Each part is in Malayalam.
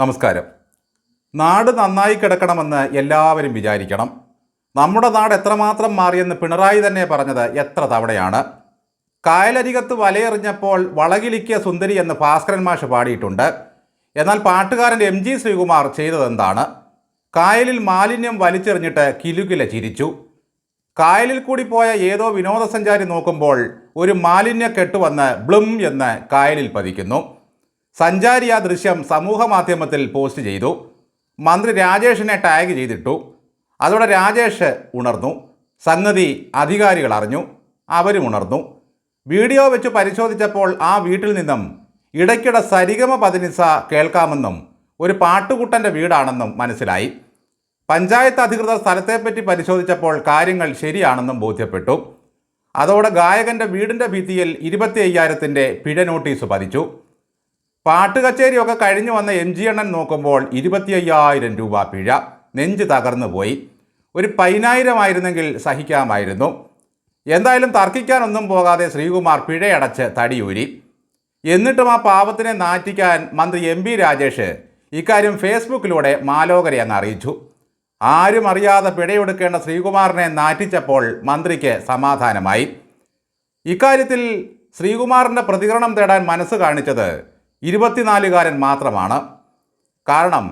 നമസ്കാരം. നാട് നന്നായി കിടക്കണമെന്ന് എല്ലാവരും വിചാരിക്കണം. നമ്മുടെ നാട് എത്രമാത്രം മാറിയെന്ന് പിണറായി തന്നെ പറഞ്ഞത് എത്ര തവണയാണ്. കായലരികത്ത് വലയെറിഞ്ഞപ്പോൾ വളകിലിക്കിയ സുന്ദരി എന്ന് ഭാസ്കരൻ മാഷ് പാടിയിട്ടുണ്ട്. എന്നാൽ പാട്ടുകാരൻ എം ജി ശ്രീകുമാർ ചെയ്തതെന്താണ്? കായലിൽ മാലിന്യം വലിച്ചെറിഞ്ഞിട്ട് കിലുകില ചിരിച്ചു. കായലിൽ കൂടി പോയ ഏതോ വിനോദസഞ്ചാരി നോക്കുമ്പോൾ ഒരു മാലിന്യ കെട്ടുവന്ന് ബ്ലും എന്ന് കായലിൽ പതിക്കുന്നു. സഞ്ചാരി ആ ദൃശ്യം സമൂഹ മാധ്യമത്തിൽ പോസ്റ്റ് ചെയ്തു. മന്ത്രി രാജേഷിനെ ടാഗ് ചെയ്തിട്ടു. അതോടെ രാജേഷ് ഉണർന്നു. സംഗതി അധികാരികൾ അറിഞ്ഞു. അവരും ഉണർന്നു. വീഡിയോ വെച്ച് പരിശോധിച്ചപ്പോൾ ആ വീട്ടിൽ നിന്നും ഇടയ്ക്കിടെ സരിഗമ പതിനിസ കേൾക്കാമെന്നും ഒരു പാട്ടുകുട്ടന്റെ വീടാണെന്നും മനസ്സിലായി. പഞ്ചായത്ത് അധികൃതർ സ്ഥലത്തെപ്പറ്റി പരിശോധിച്ചപ്പോൾ കാര്യങ്ങൾ ശരിയാണെന്നും ബോധ്യപ്പെട്ടു. അതോടെ ഗായകന്റെ വീടിന്റെ ഭിത്തിയിൽ ഇരുപത്തി അയ്യായിരത്തിന്റെ പിഴ നോട്ടീസ് പതിച്ചു. പാട്ട് കച്ചേരിയൊക്കെ കഴിഞ്ഞു വന്ന എം ജി എണ്ണൻ നോക്കുമ്പോൾ ഇരുപത്തി അയ്യായിരം രൂപ പിഴ. നെഞ്ച് തകർന്നു പോയി. ഒരു പതിനായിരമായിരുന്നെങ്കിൽ സഹിക്കാമായിരുന്നു. എന്തായാലും തർക്കിക്കാനൊന്നും പോകാതെ ശ്രീകുമാർ പിഴയടച്ച് തടിയൂരി. എന്നിട്ടും ആ പാപത്തിനെ നാറ്റിക്കാൻ മന്ത്രി എം പി രാജേഷ് ഇക്കാര്യം ഫേസ്ബുക്കിലൂടെ മാലോകരെ അങ്ങ് അറിയിച്ചു. ആരും അറിയാതെ പിഴയൊടുക്കേണ്ട ശ്രീകുമാറിനെ നാറ്റിച്ചപ്പോൾ മന്ത്രിക്ക് സമാധാനമായി. ഇക്കാര്യത്തിൽ ശ്രീകുമാറിന്റെ പ്രതികരണം തേടാൻ മനസ്സ് കാണിച്ചത് ഇരുപത്തിനാലുകാരൻ മാത്രമാണ്. കാരണം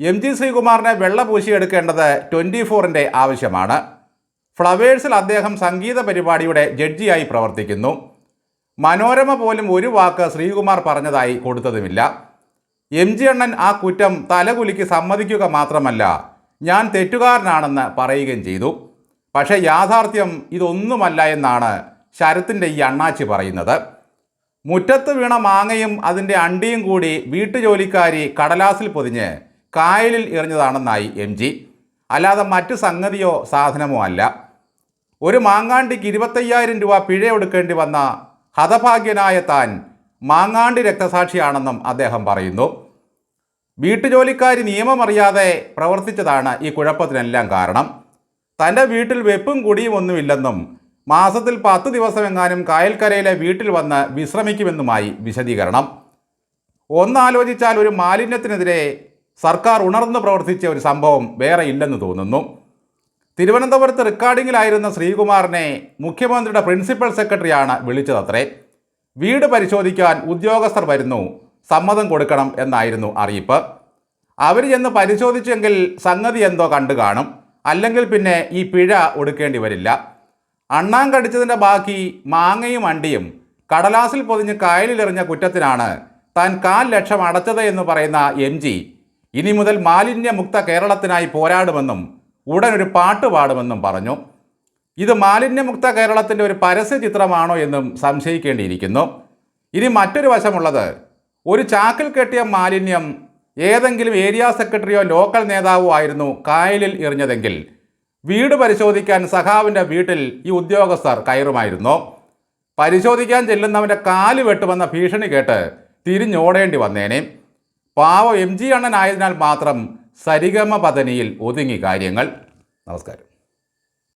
എം ജി ശ്രീകുമാറിനെ വെള്ള പൂശിയെടുക്കേണ്ടത് ട്വന്റി ഫോറിന്റെ ആവശ്യമാണ്. ഫ്ലവേഴ്സിൽ അദ്ദേഹം സംഗീത പരിപാടിയുടെ ജഡ്ജിയായി പ്രവർത്തിക്കുന്നു. മനോരമ പോലും ഒരു വാക്ക് ശ്രീകുമാർ പറഞ്ഞതായി കൊടുത്തതുമില്ല. എം ജി അണ്ണൻ ആ കുറ്റം തലകുലുക്കി സമ്മതിക്കുക മാത്രമല്ല ഞാൻ തെറ്റുകാരനാണെന്ന് പറയുകയും ചെയ്തു. പക്ഷേ യാഥാർത്ഥ്യം ഇതൊന്നുമല്ല എന്നാണ് ശരത്തിന്റെ ഈ അണ്ണാച്ചി പറയുന്നത്. മുറ്റത്ത് വീണ മാങ്ങയും അതിന്റെ അണ്ടിയും കൂടി വീട്ടുജോലിക്കാരി കടലാസിൽ പൊതിഞ്ഞ് കായലിൽ എറിഞ്ഞതാണെന്നായി എം ജി. അല്ലാതെ മറ്റു സംഗതിയോ സാധനമോ അല്ല. ഒരു മാങ്ങാണ്ടിക്ക് ഇരുപത്തയ്യായിരം രൂപ പിഴയൊടുക്കേണ്ടി വന്ന ഹതഭാഗ്യനായ താൻ മാങ്ങാണ്ടി രക്തസാക്ഷിയാണെന്നും അദ്ദേഹം പറയുന്നു. വീട്ടുജോലിക്കാരി നിയമമറിയാതെ പ്രവർത്തിച്ചതാണ് ഈ കുഴപ്പത്തിനെല്ലാം കാരണം. തന്റെ വീട്ടിൽ വെപ്പും കുടിയും ഒന്നുമില്ലെന്നും മാസത്തിൽ പത്ത് ദിവസമെങ്ങാനും കായൽക്കരയിലെ വീട്ടിൽ വന്ന് വിശ്രമിക്കുമെന്നുമായി വിശദീകരണം. ഒന്നാലോചിച്ചാൽ ഒരു മാലിന്യത്തിനെതിരെ സർക്കാർ ഉണർന്നു പ്രവർത്തിച്ച ഒരു സംഭവം വേറെ ഇല്ലെന്ന് തോന്നുന്നു. തിരുവനന്തപുരത്ത് റെക്കോർഡിങ്ങിലായിരുന്ന ശ്രീകുമാറിനെ മുഖ്യമന്ത്രിയുടെ പ്രിൻസിപ്പൽ സെക്രട്ടറിയാണ് വിളിച്ചതത്രേ. വീട് പരിശോധിക്കാൻ ഉദ്യോഗസ്ഥർ വരുന്നു സമ്മതം കൊടുക്കണം എന്നായിരുന്നു അറിയിപ്പ്. അവർ ചെന്ന് പരിശോധിച്ചെങ്കിൽ സംഗതി എന്തോ കണ്ടു കാണും അല്ലെങ്കിൽ പിന്നെ ഈ പിഴ ഒടുക്കേണ്ടി വരില്ല. അണ്ണാൻ കടിച്ചതിന്റെ ബാക്കി മാങ്ങയും അണ്ടിയും കടലാസിൽ പൊതിഞ്ഞ് കായലിലെറിഞ്ഞ കുറ്റത്തിനാണ് താൻ കാൽ ലക്ഷം അടച്ചത് എന്ന് പറയുന്ന എം ജി. ഇനി മുതൽ മാലിന്യമുക്ത കേരളത്തിനായി പോരാടുമെന്നും ഉടൻ ഒരു പാട്ട് പാടുമെന്നും പറഞ്ഞു. ഇത് മാലിന്യമുക്ത കേരളത്തിന്റെ ഒരു പരസ്യ ചിത്രമാണോ എന്നും സംശയിക്കേണ്ടിയിരിക്കുന്നു. ഇനി മറ്റൊരു വശമുള്ളത്. ഒരു ചാക്കിൽ കെട്ടിയ മാലിന്യം ഏതെങ്കിലും ഏരിയ സെക്രട്ടറിയോ ലോക്കൽ നേതാവോ ആയിരുന്നു കായലിൽ എറിഞ്ഞതെങ്കിൽ വീട് പരിശോധിക്കാൻ സഖാവിന്റെ വീട്ടിൽ ഈ ഉദ്യോഗസ്ഥർ കയറുമായിരുന്നു. പരിശോധിക്കാൻ ചെല്ലുന്നവന്റെ കാൽ വെട്ടുമെന്ന ഭീഷണി കേട്ട് തിരിഞ്ഞോടേണ്ടി വന്നേനെ. പാവം എം ജി അണ്ണനായതിനാൽ മാത്രം സരിഗമ പതനിയിൽ ഒതുങ്ങി കാര്യങ്ങൾ. നമസ്കാരം.